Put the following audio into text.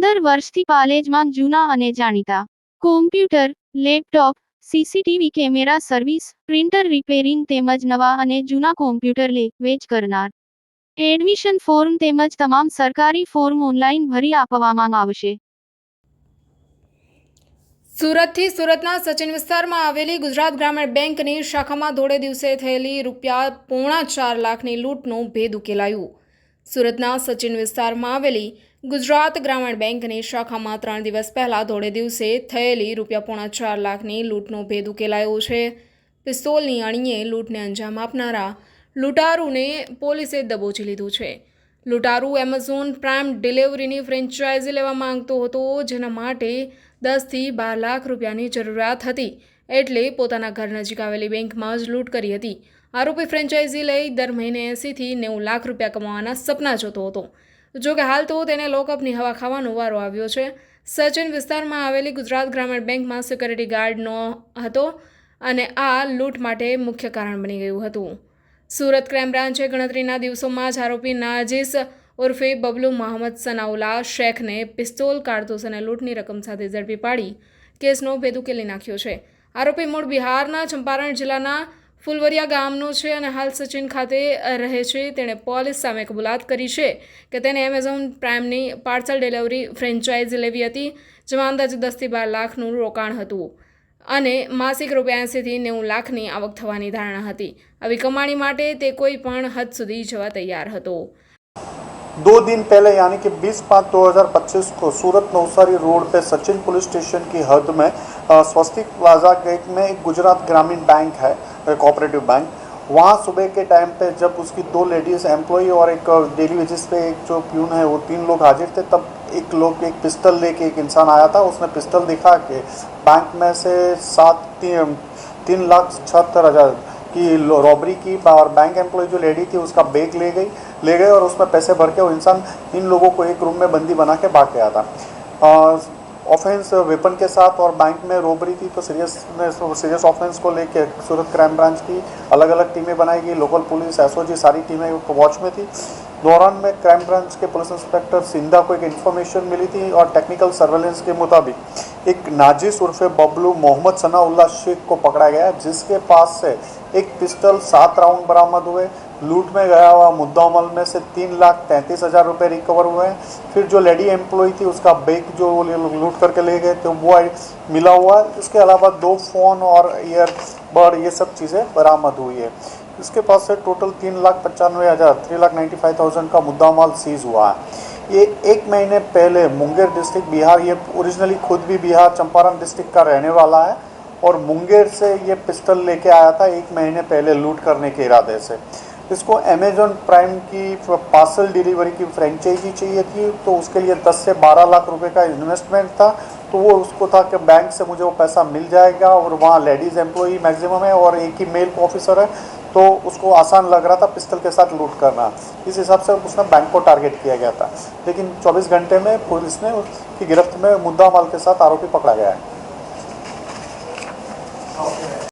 વર્ષથી પાલેજમાં જૂના અને જાણીતા. Computer laptop CCTV camera service printer repairing તેમજ નવા અને જૂના કોમ્પ્યુટર લે, વેચ કરનાર. એડમિશન ફોર્મ તેમજ તમામ સરકારી ફોર્મ ઓનલાઈન ભરી આપવામાં આવશે. સુરતથી સુરતના સચિન વિસ્તારમાં આવેલી ગુજરાત ગ્રામીણ બેંકની શાખામાં ધોળે દિવસે થયેલી રૂપિયા પોણા ચાર લાખની લૂંટનો ભેદ ઉકેલાયું. સુરતના સચિન વિસ્તારમાં આવેલી ગુજરાત ગ્રામીણ બેંકની શાખામાં ત્રણ દિવસ પહેલા ધોળે દિવસે થયેલી રૂપિયા પોણા ચાર લાખની લૂંટનો ભેદ ઉકેલાયો છે. પિસ્તોલની અણીએ લૂંટને અંજામ આપનારા લૂંટારૂને પોલીસે દબોચી લીધું છે. લૂંટારૂ એમેઝોન પ્રાઇમ ડિલિવરીની ફ્રેન્ચાઇઝી લેવા માંગતો હતો, જેના માટે દસથી બાર લાખ રૂપિયાની જરૂરિયાત હતી, એટલે પોતાના ઘર નજીક આવેલી બેંકમાં જ લૂંટ કરી હતી. આરોપી ફ્રેન્ચાઇઝી લઈ દર મહિને એંસીથી નેવું લાખ રૂપિયા કમાવાના સપના જોતો હતો. જો કે હાલ તો તેને લોકઅપની હવા ખાવાનો વારો આવ્યો છે. સચિન વિસ્તારમાં આવેલી ગુજરાત ગ્રામીણ બેંકમાં સિક્યોરિટી ગાર્ડનો હતો અને આ લૂંટ માટે મુખ્ય કારણ બની ગયું હતું. સુરત ક્રાઇમ બ્રાન્ચે ગણતરીના દિવસોમાં જ આરોપી નાજીસ ઉર્ફે બબલુ મોહમ્મદ સનાઉલા શેખને પિસ્તોલ, કારતૂસ અને લૂંટની રકમ સાથે ઝડપી પાડી કેસનો ભેદ ઉકેલી નાખ્યો છે. આરોપી મૂળ બિહારના ચંપારણ જિલ્લાના ફુલવરિયા ગામનો છે અને હાલ સચિન ખાતે રહે છે. તેણે પોલીસ સામે કબૂલાત કરી છે કે તેને એમેઝોન પ્રાઇમની પાર્સલ ડિલિવરી ફ્રેન્ચાઇઝ લેવી હતી, જેમાં અંદાજે દસથી બાર લાખનું રોકાણ હતું. અને માસિક રૂપિયા એંસીથી નેવું લાખની આવક થવાની ધારણા હતી. આવી કમાણી માટે તે કોઈ પણ હદ સુધી જવા તૈયાર હતો. दो दिन पहले, यानी कि 20 पाँच 2025 को, सूरत नवसारी रोड पे सचिन पुलिस स्टेशन की हद में स्वस्तिक प्लाजा गेट में एक गुजरात ग्रामीण बैंक है कोऑपरेटिव बैंक। वहाँ सुबह के टाइम पे जब उसकी दो लेडीज़ एम्प्लॉय और एक डेली बेसिस पे एक जो प्यून है, वो तीन लोग हाजिर थे, तब एक लोग एक पिस्टल लेके एक इंसान आया था। उसने पिस्टल दिखा के, बैंक में से सात, तीन तीन लाख छहत्तर हज़ार की रॉबरी की और बैंक एम्प्लॉय जो लेडी थी, उसका बैग ले गई, ले गए और उसमें पैसे भर के वो इंसान इन लोगों को एक रूम में बंदी बना के भाग गया था। ऑफेंस वेपन के साथ और बैंक में रोबरी थी तो सीरियस सीरियस ऑफेंस को लेके सूरत क्राइम ब्रांच की अलग अलग टीमें बनाई गई लोकल पुलिस एसओजी सारी टीमें वॉच में थी। दौरान में क्राइम ब्रांच के पुलिस इंस्पेक्टर सिंधा को एक इन्फॉर्मेशन मिली थी और टेक्निकल सर्वेलेंस के मुताबिक एक नाजिस उर्फे बबलू मोहम्मद सनाउल्ला शेख को पकड़ा गया, जिसके पास से एक पिस्टल सात राउंड बरामद हुए। लूट में गया हुआ मुद्दामल में से तीन लाख तैंतीस हज़ार रुपये रिकवर हुए हैं। फिर जो लेडी एम्प्लॉय थी, उसका बैग जो वो लूट करके ले गए। थे वो मिला हुआ है। इसके अलावा दो फ़ोन और ईयरबड ये सब चीज़ें बरामद हुई है। इसके पास से टोटल तीन लाख पचानवे हज़ार three lakh ninety five thousand का मुद्दा माल सीज हुआ है। ये एक महीने पहले मुंगेर डिस्ट्रिक्ट बिहार, ये ओरिजिनली खुद भी बिहार चंपारण डिस्ट्रिक्ट का रहने वाला है। और मुंगेर से ये पिस्टल लेके आया था एक महीने पहले लूट करने के इरादे से। इसको अमेजोन प्राइम की पार्सल डिलीवरी की फ्रेंचाइजी चाहिए थी तो उसके लिए 10 से 12 लाख रुपए का इन्वेस्टमेंट था। तो वो उसको था कि बैंक से मुझे वो पैसा मिल जाएगा और वहाँ लेडीज़ एम्प्लॉई मैक्सिमम है और एक ही मेल ऑफिसर है तो उसको आसान लग रहा था पिस्टल के साथ लूट करना। इस हिसाब से उसने बैंक को टारगेट किया गया था। लेकिन 24 घंटे में पुलिस ने उसकी गिरफ्त में मुद्दा माल के साथ आरोपी पकड़ा गया है। 哦